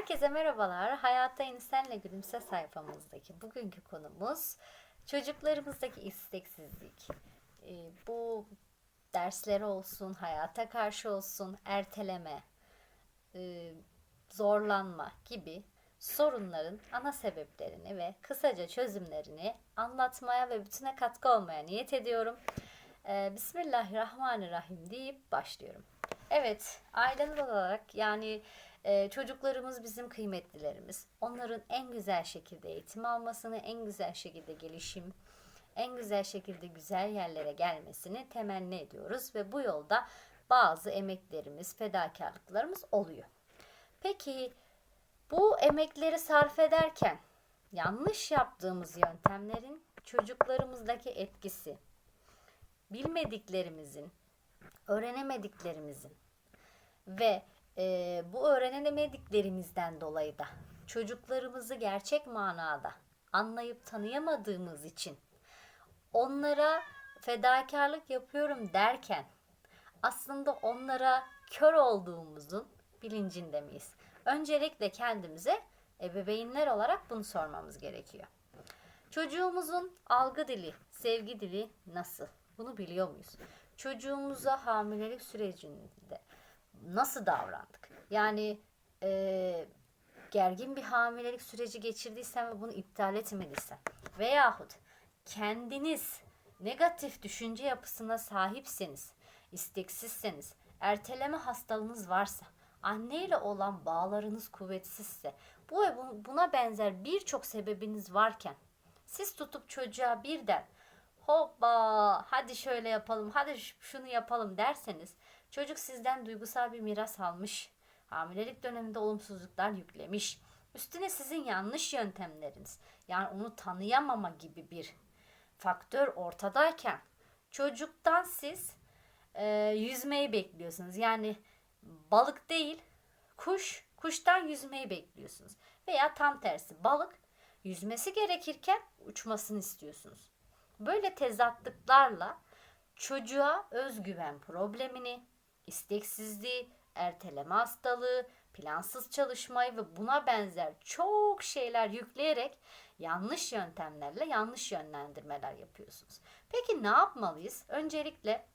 Herkese merhabalar. Hayatta İnsanla Gülümse sayfamızdaki bugünkü konumuz çocuklarımızdaki isteksizlik. Ee, bu dersleri olsun, hayata karşı olsun, erteleme, e, zorlanma gibi sorunların ana sebeplerini ve kısaca çözümlerini anlatmaya ve bütüne katkı olmaya niyet ediyorum. Ee, Bismillahirrahmanirrahim deyip başlıyorum. Evet, aileler olarak yani e, çocuklarımız bizim kıymetlilerimiz. Onların en güzel şekilde eğitim almasını, en güzel şekilde gelişim, en güzel şekilde güzel yerlere gelmesini temenni ediyoruz ve bu yolda bazı emeklerimiz, fedakarlıklarımız oluyor. Peki bu emekleri sarf ederken yanlış yaptığımız yöntemlerin çocuklarımızdaki etkisi, bilmediklerimizin, öğrenemediklerimizin ve e, bu öğrenemediklerimizden dolayı da çocuklarımızı gerçek manada anlayıp tanıyamadığımız için onlara fedakarlık yapıyorum derken aslında onlara kör olduğumuzun bilincinde miyiz? Öncelikle kendimize ebeveynler olarak bunu sormamız gerekiyor. Çocuğumuzun algı dili, sevgi dili nasıl? Bunu biliyor muyuz? Çocuğumuza hamilelik sürecinde nasıl davrandık? Yani e, gergin bir hamilelik süreci geçirdiysen ve bunu iptal etmediysen veyahut kendiniz negatif düşünce yapısına sahipseniz, isteksizseniz, erteleme hastalığınız varsa, anneyle olan bağlarınız kuvvetsizse, bu ve bu- buna benzer birçok sebebiniz varken siz tutup çocuğa birden hoppa hadi şöyle yapalım hadi şunu yapalım derseniz çocuk sizden duygusal bir miras almış. Hamilelik döneminde olumsuzluklar yüklemiş. Üstüne sizin yanlış yöntemleriniz yani onu tanıyamama gibi bir faktör ortadayken çocuktan siz e, yüzmeyi bekliyorsunuz. Yani balık değil kuş kuştan yüzmeyi bekliyorsunuz. Veya tam tersi balık yüzmesi gerekirken uçmasını istiyorsunuz. Böyle tezatlıklarla çocuğa özgüven problemini, isteksizliği, erteleme hastalığı, plansız çalışmayı ve buna benzer çok şeyler yükleyerek yanlış yöntemlerle yanlış yönlendirmeler yapıyorsunuz. Peki ne yapmalıyız? Öncelikle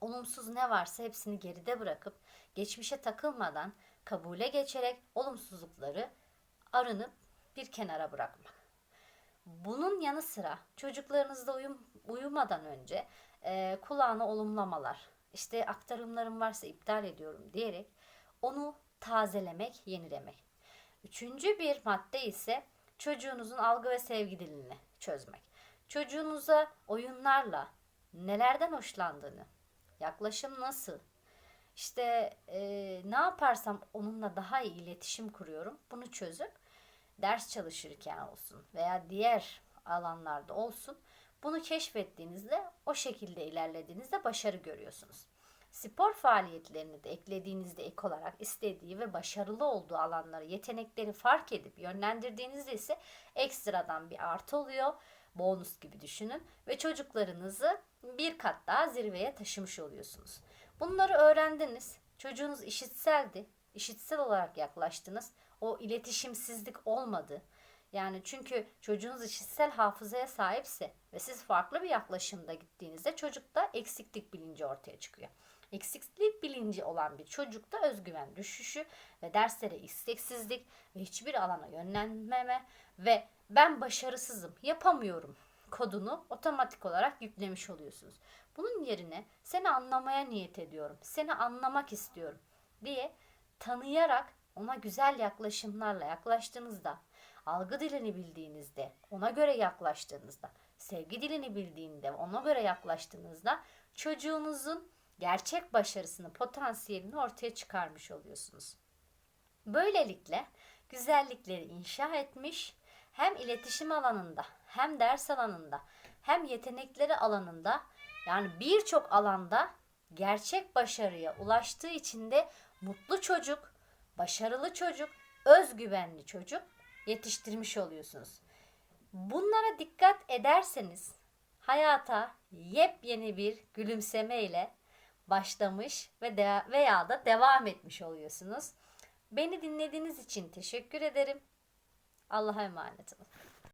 olumsuz ne varsa hepsini geride bırakıp geçmişe takılmadan kabule geçerek olumsuzlukları arınıp bir kenara bırakmak. Bunun yanı sıra çocuklarınızla uyum, uyumadan önce e, kulağına olumlamalar, işte aktarımlarım varsa iptal ediyorum diyerek onu tazelemek, yenilemek. Üçüncü bir madde ise çocuğunuzun algı ve sevgi dilini çözmek. Çocuğunuza oyunlarla nelerden hoşlandığını, yaklaşım nasıl, işte e, ne yaparsam onunla daha iyi iletişim kuruyorum. Bunu çözüp ders çalışırken olsun veya diğer alanlarda olsun bunu keşfettiğinizde o şekilde ilerlediğinizde başarı görüyorsunuz. Spor faaliyetlerini de eklediğinizde ek olarak istediği ve başarılı olduğu alanları, yetenekleri fark edip yönlendirdiğinizde ise ekstradan bir artı oluyor. Bonus gibi düşünün ve çocuklarınızı bir kat daha zirveye taşımış oluyorsunuz. Bunları öğrendiniz. Çocuğunuz işitseldi. İşitsel olarak yaklaştınız. O iletişimsizlik olmadı. Yani çünkü çocuğunuz işitsel hafızaya sahipse ve siz farklı bir yaklaşımda gittiğinizde çocukta eksiklik bilinci ortaya çıkıyor. Eksiklik bilinci olan bir çocukta özgüven düşüşü ve derslere isteksizlik ve hiçbir alana yönlenmeme ve ben başarısızım, yapamıyorum kodunu otomatik olarak yüklemiş oluyorsunuz. Bunun yerine seni anlamaya niyet ediyorum, seni anlamak istiyorum diye tanıyarak ona güzel yaklaşımlarla yaklaştığınızda, algı dilini bildiğinizde, ona göre yaklaştığınızda, sevgi dilini bildiğinde, ona göre yaklaştığınızda çocuğunuzun gerçek başarısını, potansiyelini ortaya çıkarmış oluyorsunuz. Böylelikle güzellikleri inşa etmiş, hem iletişim alanında, hem ders alanında, hem yetenekleri alanında yani birçok alanda gerçek başarıya ulaştığı için de mutlu çocuk, başarılı çocuk, özgüvenli çocuk yetiştirmiş oluyorsunuz. Bunlara dikkat ederseniz hayata yepyeni bir gülümsemeyle başlamış ve de, veya da devam etmiş oluyorsunuz. Beni dinlediğiniz için teşekkür ederim. Allah'a emanet olun.